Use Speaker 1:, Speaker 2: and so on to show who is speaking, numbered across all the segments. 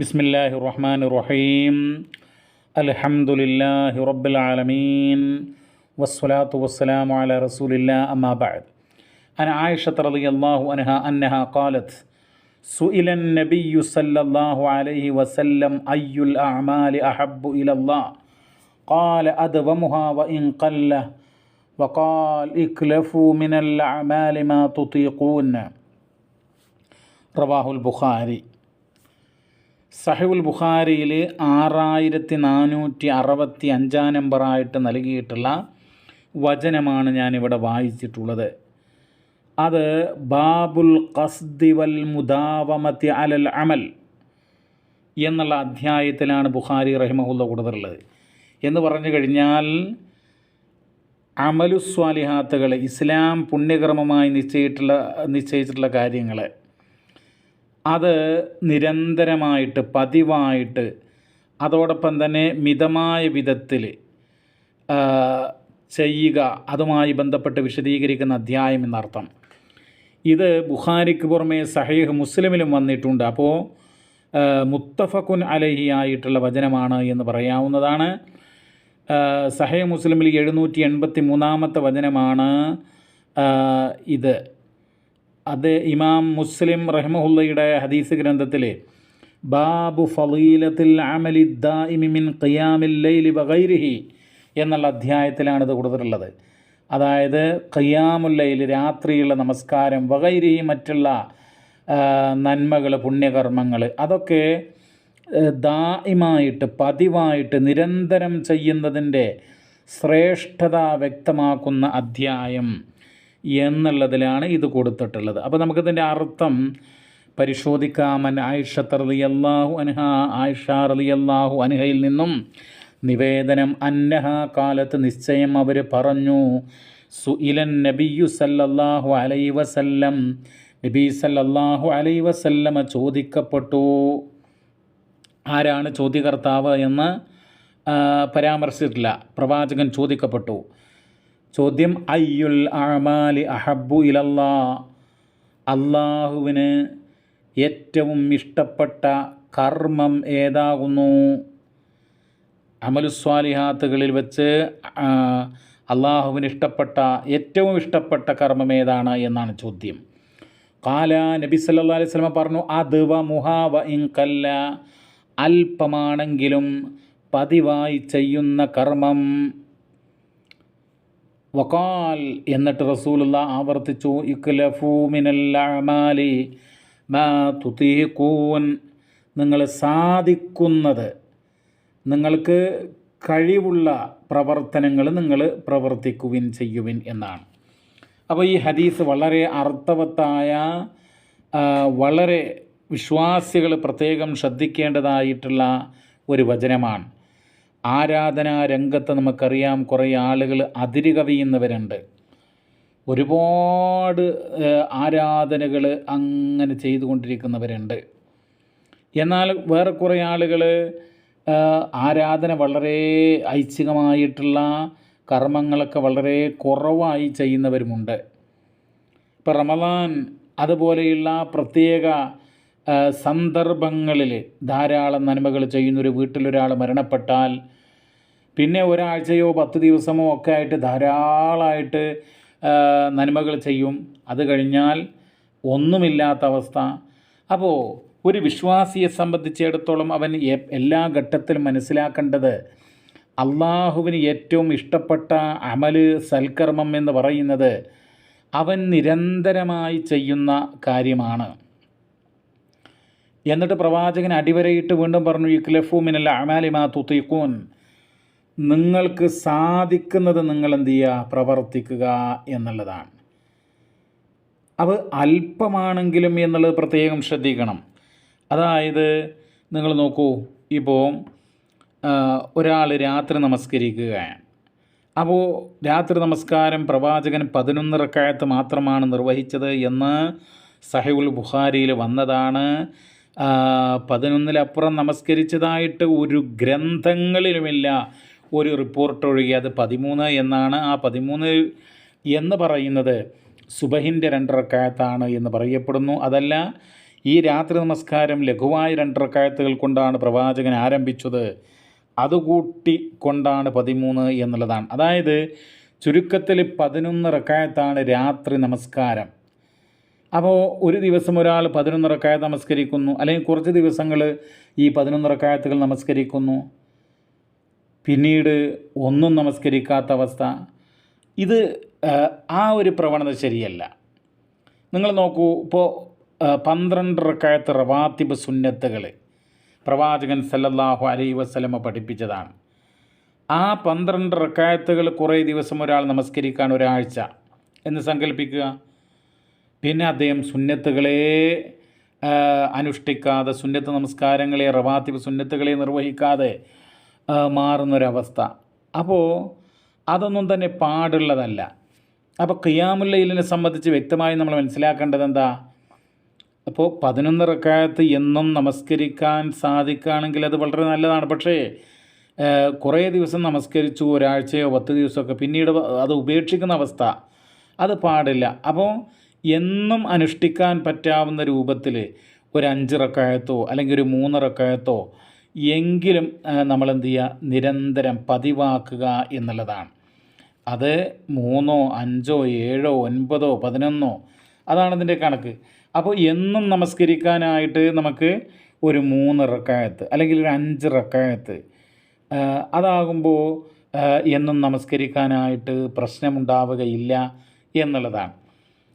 Speaker 1: بسم الله الرحمن الرحيم الحمد لله رب العالمين والصلاة والسلام على رسول الله أما بعد أنا عائشة رضي الله عنها أنها قالت سئل النبي صلى الله عليه وسلم أي الأعمال أحب إلى الله قال أدومها وإن قل وقال اكلفوا من الأعمال ما تطيقون رواه البخاري സഹിവുൽ ബുഖാരിയിൽ ആറായിരത്തി നാനൂറ്റി അറുപത്തി അഞ്ചാം നമ്പറായിട്ട് നൽകിയിട്ടുള്ള വചനമാണ് ഞാനിവിടെ വായിച്ചിട്ടുള്ളത്. അത് ബാബുൽ ഖസ്ദി വൽ മുദാവമത്തി അലൽ അമൽ എന്നുള്ള അധ്യായത്തിലാണ് ബുഖാരി റഹിമഹുല്ല കൊടുത്തിട്ടുള്ളത്. എന്ന് പറഞ്ഞു കഴിഞ്ഞാൽ അമലുസ്വാലിഹാത്തുകൾ ഇസ്ലാം പുണ്യകർമ്മമായി നിശ്ചയിട്ടുള്ള നിശ്ചയിച്ചിട്ടുള്ള കാര്യങ്ങൾ അത് നിരന്തരമായിട്ട് പതിവായിട്ട് അതോടൊപ്പം തന്നെ മിതമായ വിധത്തിൽ ചെയ്യുക അതുമായി ബന്ധപ്പെട്ട് വിശദീകരിക്കുന്ന അധ്യായം എന്നർത്ഥം. ഇത് ബുഖാരിക്ക് പുറമേ സഹീഹ് മുസ്ലിമിലും വന്നിട്ടുണ്ട്. അപ്പോൾ മുത്തഫക്കുൻ അലഹി ആയിട്ടുള്ള വചനമാണ് എന്ന് പറയാവുന്നതാണ്. സഹേ മുസ്ലിമിൽ എഴുന്നൂറ്റി എൺപത്തി മൂന്നാമത്തെ വചനമാണ് ഇത്. അത് ഇമാം മുസ്ലിം റഹ്മുല്ലയുടെ ഹദീസ് ഗ്രന്ഥത്തിൽ ബാബു ഫലീലത്തിൽ അമലി ദാഇമിൻ ഖിയാമിൽ ലൈലി ബഗൈരിഹി എന്നുള്ള അധ്യായത്തിലാണ് ഇത് കൊടുത്തിട്ടുള്ളത്. അതായത് ഖിയാമുല്ലയിൽ രാത്രിയുള്ള നമസ്കാരം വഗൈരിഹി മറ്റുള്ള നന്മകൾ പുണ്യകർമ്മങ്ങൾ അതൊക്കെ ദായിമായിട്ട് പതിവായിട്ട് നിരന്തരം ചെയ്യുന്നതിന്റെ ശ്രേഷ്ഠത വ്യക്തമാക്കുന്ന അധ്യായം എന്നുള്ളതിലാണ് ഇത് കൊടുത്തിട്ടുള്ളത്. അപ്പോൾ നമുക്കിതിന്റെ അർത്ഥം പരിശോധിക്കാമൻ ആയിഷ അള്ളാഹു അൻഹ ആയിഷ അള്ളാഹു അൻഹയിൽ നിന്നും നിവേദനം അന്നഹ കാലത്ത് നിശ്ചയം അവർ പറഞ്ഞു സുഇലൻ നബിയു സല്ലല്ലാഹു അലൈ വസല്ലം. നബി സല്ലല്ലാഹു അലൈ വസല്ലമ ചോദിക്കപ്പെട്ടു. ആരാണ് ചോദ്യകർത്താവ് എന്ന് പരാമർശിച്ചിട്ടില്ല. പ്രവാചകൻ ചോദിക്കപ്പെട്ടു. ചോദ്യം അയ്യുൽ അമാലി അഹബു ഇലല്ലാ അള്ളാഹുവിന് ഏറ്റവും ഇഷ്ടപ്പെട്ട കർമ്മം ഏതാകുന്നു? അമലുസ്വാലിഹാത്തുകളിൽ വെച്ച് അള്ളാഹുവിന് ഇഷ്ടപ്പെട്ട ഏറ്റവും ഇഷ്ടപ്പെട്ട കർമ്മം ഏതാണ് എന്നാണ് ചോദ്യം. കാല നബി സല്ലാ അലൈഹി സ്വലമ പറഞ്ഞു അദ്വ മുഹാവ ഇൻകല്ല അല്പമാണെങ്കിലും പതിവായി ചെയ്യുന്ന കർമ്മം വക്കാൽ എന്നിട്ട് റസൂലുള്ള ആവർത്തിച്ചു ഇക്ലഫൂ മിനല്ലമാലി മാ തുതീക്കൂൻ നിങ്ങൾ സാധിക്കുന്നത് നിങ്ങൾക്ക് കഴിവുള്ള പ്രവർത്തനങ്ങൾ നിങ്ങൾ പ്രവർത്തിക്കുവിൻ ചെയ്യുവിൻ എന്നാണ്. അപ്പോൾ ഈ ഹദീസ് വളരെ അർത്ഥവത്തായ വളരെ വിശ്വാസികൾ പ്രത്യേകം ശ്രദ്ധിക്കേണ്ടതായിട്ടുള്ള ഒരു വചനമാണ്. ആരാധനാ രംഗത്ത് നമുക്കറിയാം കുറേ ആളുകൾ അതിര് കവിയുന്നവരുണ്ട്. ഒരുപാട് ആരാധനകൾ അങ്ങനെ ചെയ്തുകൊണ്ടിരിക്കുന്നവരുണ്ട്. എന്നാൽ വേറെ കുറേ ആളുകൾ ആരാധന വളരെ ഐച്ഛികമായിട്ടുള്ള കർമ്മങ്ങളൊക്കെ വളരെ കുറവായി ചെയ്യുന്നവരുമുണ്ട്. ഇപ്പം റമദാൻ അതുപോലെയുള്ള പ്രത്യേക സന്ദർഭങ്ങളിൽ ധാരാളം നന്മകൾ ചെയ്യുന്നൊരു വീട്ടിലൊരാൾ മരണപ്പെട്ടാൽ പിന്നെ ഒരാഴ്ചയോ പത്ത് ദിവസമോ ഒക്കെ ആയിട്ട് ധാരാളമായിട്ട് നന്മകൾ ചെയ്യും. അത് കഴിഞ്ഞാൽ ഒന്നുമില്ലാത്ത അവസ്ഥ. അപ്പോൾ ഒരു വിശ്വാസിയെ സംബന്ധിച്ചിടത്തോളം അവൻ എല്ലാ ഘട്ടത്തിലും മനസ്സിലാക്കേണ്ടത് അള്ളാഹുവിന് ഏറ്റവും ഇഷ്ടപ്പെട്ട അമൽ സൽക്കർമ്മം എന്ന് പറയുന്നത് അവൻ നിരന്തരമായി ചെയ്യുന്ന കാര്യമാണ്. എന്നിട്ട് പ്രവാചകൻ അടിവരയിട്ട് വീണ്ടും പറഞ്ഞു ഇക്ലഫു മിനല്ല അമാലിമാ തുത്തിക്കൂൻ നിങ്ങൾക്ക് സാധിക്കുന്നത് നിങ്ങൾ എന്ത് ചെയ്യുക പ്രവർത്തിക്കുക എന്നുള്ളതാണ്. അത് അല്പമാണെങ്കിലും എന്നുള്ളത് പ്രത്യേകം ശ്രദ്ധിക്കണം. അതായത് നിങ്ങൾ നോക്കൂ ഇപ്പോൾ ഒരാൾ രാത്രി നമസ്കരിക്കുകയാണ്. അപ്പോൾ രാത്രി നമസ്കാരം പ്രവാചകൻ പതിനൊന്ന് റക്കായത്ത് മാത്രമാണ് നിർവഹിച്ചത് എന്ന് സഹിഉൽ ബുഖാരിയിൽ വന്നതാണ്. പതിനൊന്നിലപ്പുറം നമസ്കരിച്ചതായിട്ട് ഒരു ഗ്രന്ഥങ്ങളിലുമില്ല. ഒരു റിപ്പോർട്ട് ഒഴികെ. അത് പതിമൂന്ന് എന്നാണ്. ആ പതിമൂന്ന് എന്ന് പറയുന്നത് സുബഹിന്റെ രണ്ടറക്കായത്താണ് എന്ന് പറയപ്പെടുന്നു. അതല്ല ഈ രാത്രി നമസ്കാരം ലഘുവായ രണ്ടറക്കായത്തുകൾ കൊണ്ടാണ് പ്രവാചകൻ ആരംഭിച്ചത്. അതുകൂട്ടി കൊണ്ടാണ് പതിമൂന്ന് എന്നുള്ളതാണ്. അതായത് ചുരുക്കത്തിൽ പതിനൊന്ന് റക്കായത്താണ് രാത്രി നമസ്കാരം. അപ്പോൾ ഒരു ദിവസം ഒരാൾ പതിനൊന്ന് റക്കായത്ത് നമസ്കരിക്കുന്നു. അല്ലെങ്കിൽ കുറച്ച് ദിവസങ്ങൾ ഈ പതിനൊന്ന് റക്കായത്തുകൾ നമസ്കരിക്കുന്നു. പിന്നീട് ഒന്നും നമസ്കരിക്കാത്ത അവസ്ഥ. ഇത് ആ, ആ ഒരു പ്രവണത ശരിയല്ല. നിങ്ങൾ നോക്കൂ ഇപ്പോൾ പന്ത്രണ്ട് റക്കായത്ത് റവാത്തിബ് സുന്നത്തുകൾ പ്രവാചകൻ സല്ലല്ലാഹു അലൈ വസ്ലമ പഠിപ്പിച്ചതാണ്. ആ പന്ത്രണ്ട് റക്കായത്തുകൾ കുറേ ദിവസം ഒരാൾ നമസ്കരിക്കാൻ ഒരാഴ്ച എന്ന് സങ്കല്പിക്കുക. പിന്നെ അദ്ദേഹം സുന്നത്തുകളെ അനുഷ്ഠിക്കാതെ സുന്നത്ത് നമസ്കാരങ്ങളെ റവാത്തിബ് സുന്നത്തുകളെ നിർവഹിക്കാതെ മാറുന്നൊരവസ്ഥ. അപ്പോൾ അതൊന്നും തന്നെ പാടുള്ളതല്ല. അപ്പോൾ ഖിയാമുല്ലയിലിനെ സംബന്ധിച്ച് വ്യക്തമായി നമ്മൾ മനസ്സിലാക്കേണ്ടത് എന്താ? അപ്പോൾ പതിനൊന്ന് റക്കായത്ത് എന്നും നമസ്കരിക്കാൻ സാധിക്കുകയാണെങ്കിൽ അത് വളരെ നല്ലതാണ്. പക്ഷേ കുറേ ദിവസം നമസ്കരിച്ചു ഒരാഴ്ചയോ പത്ത് ദിവസമൊക്കെ പിന്നീട് അത് ഉപേക്ഷിക്കുന്ന അവസ്ഥ. അത് പാടില്ല. അപ്പോൾ എന്നും അനുഷ്ഠിക്കാൻ പറ്റാവുന്ന രൂപത്തിൽ ഒരു അഞ്ച് റക്കായത്തോ അല്ലെങ്കിൽ ഒരു മൂന്ന് റക്കായത്തോ എങ്കിലും നമ്മൾ എന്ത് ചെയ്യുക? നിരന്തരം പതിവാക്കുക എന്നുള്ളതാണ്. അത് മൂന്നോ അഞ്ചോ ഏഴോ ഒൻപതോ പതിനൊന്നോ അതാണ് ഇതിന്റെ കണക്ക്. അപ്പോൾ എന്നും നമസ്കരിക്കാനായിട്ട് നമുക്ക് ഒരു മൂന്ന് റക്കായത്ത് അല്ലെങ്കിൽ ഒരു അഞ്ച് റക്കായത്ത് അതാകുമ്പോൾ എന്നും നമസ്കരിക്കാനായിട്ട് പ്രശ്നമുണ്ടാവുകയില്ല എന്നുള്ളതാണ്.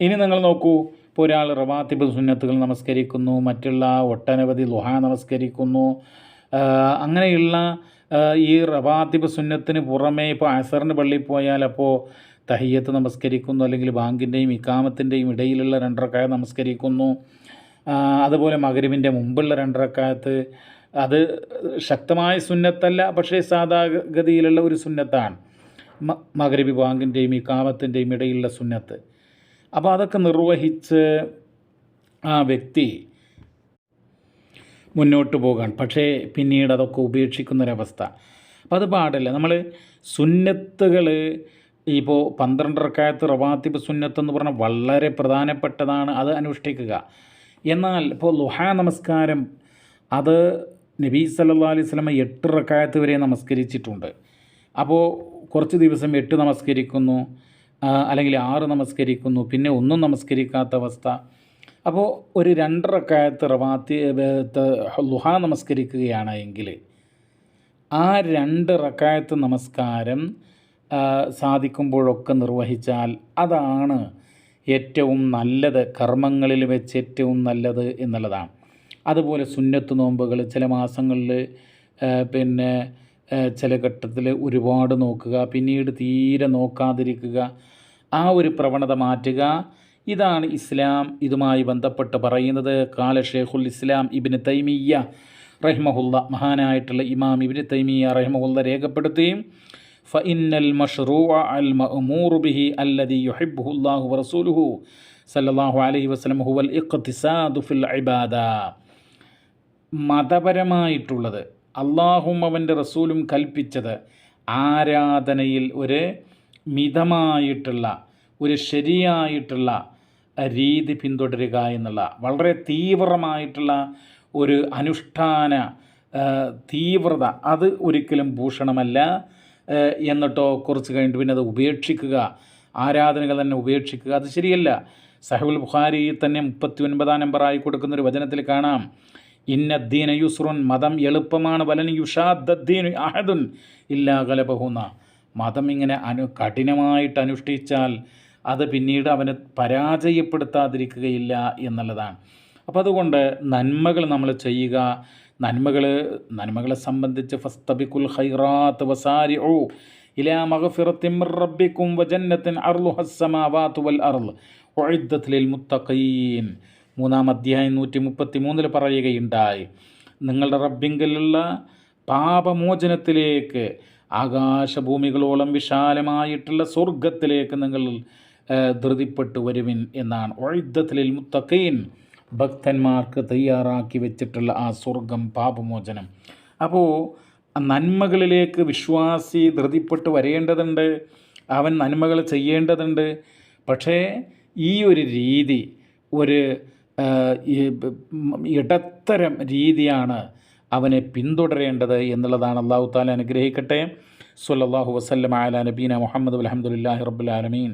Speaker 1: ഇനി നിങ്ങൾ നോക്കൂ ഇപ്പോൾ ഒരാൾ റവാത്തിബ് സുന്നത്തുകൾ നമസ്കരിക്കുന്നു മറ്റുള്ള ഒട്ടനവധി ലുഹ നമസ്കരിക്കുന്നു. അങ്ങനെയുള്ള ഈ റവാത്തിബ് സുന്നത്തിന് പുറമേ ഇപ്പോൾ അസറിന് പള്ളിയിൽ പോയാൽ അപ്പോൾ തഹിയത്ത് നമസ്കരിക്കുന്നു അല്ലെങ്കിൽ ബാങ്കിന്റെയും ഇക്കാമത്തിന്റെയും ഇടയിലുള്ള രണ്ടരക്കായ നമസ്കരിക്കുന്നു. അതുപോലെ മകരുവിന്റെ മുമ്പുള്ള രണ്ടരക്കാലത്ത് അത് ശക്തമായ സുന്നത്തല്ല പക്ഷേ സാധാഗതിയിലുള്ള ഒരു സുന്നത്താണ്. മ മകരിബി ബാങ്കിന്റെയും ഇക്കാമത്തിന്റെയും ഇടയിലുള്ള സുന്നത്ത്. അപ്പോൾ അതൊക്കെ നിർവഹിച്ച് ആ വ്യക്തി മുന്നോട്ട് പോകാൻ. പക്ഷേ പിന്നീട് അതൊക്കെ ഉപേക്ഷിക്കുന്നൊരവസ്ഥ. അപ്പോൾ അത് പാടില്ല. നമ്മൾ സുന്നത്തുകൾ ഇപ്പോൾ പന്ത്രണ്ടരക്കാലത്ത് റവാത്തിബ് സുന്നത്ത് എന്ന് പറഞ്ഞാൽ വളരെ പ്രധാനപ്പെട്ടതാണ് അത് അനുഷ്ഠിക്കുക. എന്നാൽ ഇപ്പോൾ ലുഹാ നമസ്കാരം അത് നബീ സല്ലാ അലൈഹി സ്വലമ എട്ട് റക്കായത്ത് വരെ നമസ്കരിച്ചിട്ടുണ്ട്. അപ്പോൾ കുറച്ച് ദിവസം എട്ട് നമസ്കരിക്കുന്നു. അല്ലെങ്കിൽ ആറ് നമസ്കരിക്കുന്നു പിന്നെ ഒന്നും നമസ്കരിക്കാത്ത അവസ്ഥ. അപ്പോൾ ഒരു രണ്ടരക്കായത്ത് റവാത്തി ലുഹ നമസ്കരിക്കുകയാണ് എങ്കിൽ ആ രണ്ട് റക്കായത്ത് നമസ്കാരം സാധിക്കുമ്പോഴൊക്കെ നിർവഹിച്ചാൽ അതാണ് ഏറ്റവും നല്ലത് കർമ്മങ്ങളിൽ വെച്ച് ഏറ്റവും നല്ലത് എന്നുള്ളതാണ്. അതുപോലെ സുന്നത്ത് നോമ്പുകൾ ചില മാസങ്ങളിൽ പിന്നെ ചില ഘട്ടത്തിൽ ഒരുപാട് നോക്കുക പിന്നീട് തീരെ നോക്കാതിരിക്കുക ആ ഒരു പ്രവണത മാറ്റുക. ഇതാണ് ഇസ്ലാം ഇതുമായി ബന്ധപ്പെട്ട് പറയുന്നത്. കാല ഷേഖുൽ ഇസ്ലാം ഇബിന് തൈമിയ റഹ്മഹുല്ല മഹാനായിട്ടുള്ള ഇമാം ഇബിന് തൈമിയ റഹ്മഹുല്ല രേഖപ്പെടുത്തുകയും ഫഇന്നൽ മഷ്റൂ അൽ മൂറുബിഹി ബിഹി അല്ലദി യുഹിബ്ബുഹു വറസൂലുഹു സല്ലല്ലാഹു അലൈഹി വസല്ലം ഹുവൽ ഇഖ്തിസാദു ഫിൽ ഇബാദ. മതപരമായിട്ടുള്ളത് അള്ളാഹും അവന്റെ റസൂലും കൽപ്പിച്ചത് ആരാധനയിൽ ഒരു മിതമായിട്ടുള്ള ഒരു ശരിയായിട്ടുള്ള രീതി പിന്തുടരുക എന്നുള്ള വളരെ തീവ്രമായിട്ടുള്ള ഒരു അനുഷ്ഠാന തീവ്രത അത് ഒരിക്കലും ഭൂഷണമല്ല എന്നിട്ടോ കുറച്ച് കഴിഞ്ഞിട്ട് പിന്നെ അത് ഉപേക്ഷിക്കുക ആരാധനകൾ തന്നെ ഉപേക്ഷിക്കുക അത് ശരിയല്ല. സഹുൽ ബുഖാരി തന്നെ മുപ്പത്തി ഒൻപതാം നമ്പറായി കൊടുക്കുന്നൊരു വചനത്തിൽ കാണാം. ഇന്നദ്ദീന യുസ്രുൻ മതം എളുപ്പമാണ് വലൻ യുഷാദ്ദീനു അഹദുൻ ഇല്ലാ ഗലബഹുന്ന. മതം ഇങ്ങനെ അനു കഠിനമായിട്ട് അനുഷ്ഠിച്ചാൽ അത് പിന്നീട് അവനെ പരാജയപ്പെടുത്താതിരിക്കുകയില്ല എന്നുള്ളതാണ്. അപ്പോൾ അതുകൊണ്ട് നന്മകൾ നമ്മൾ ചെയ്യുക നന്മകൾ നന്മകളെ സംബന്ധിച്ച് ഫസ്തബിക്കുൽ ഹൈറാത്ത് വസാരി ഓ ഇലാ മഹഫിറത്തിൻ റബ്ബിക്കും വജന്നത്തിൻ അർളുഹസ്സമാവാത്തു വൽ അർൾ ഉഇദ്ദത്ത് മുത്തഖീൻ. മൂന്നാം അധ്യായം നൂറ്റി മുപ്പത്തി മൂന്നിൽ പറയുകയുണ്ടായി നിങ്ങളുടെ റബ്ബിങ്കലുള്ള പാപമോചനത്തിലേക്ക് ആകാശഭൂമികളോളം വിശാലമായിട്ടുള്ള സ്വർഗത്തിലേക്ക് നിങ്ങൾ ധൃതിപ്പെട്ടു വരുവിൻ എന്നാണ്. ഒഴുദ്ധത്തിലിൽ മുത്തഖീൻ ഭക്തന്മാർക്ക് തയ്യാറാക്കി വെച്ചിട്ടുള്ള ആ സ്വർഗം പാപമോചനം. അപ്പോൾ നന്മകളിലേക്ക് വിശ്വാസി ധൃതിപ്പെട്ട് വരേണ്ടതുണ്ട് അവൻ നന്മകൾ ചെയ്യേണ്ടതുണ്ട്. പക്ഷേ ഈ ഒരു രീതി ഒരു ഇടത്തരം രീതിയാണ് അവനെ പിന്തുടരേണ്ടത് എന്നുള്ളതാണ് അള്ളാഹു താല അനുഗ്രഹിക്കട്ടെ. സുല്ലാഹു വസല്ലം അല നബീന മുഹമ്മദ് അലഹമുല്ലാ റബുലാലമീൻ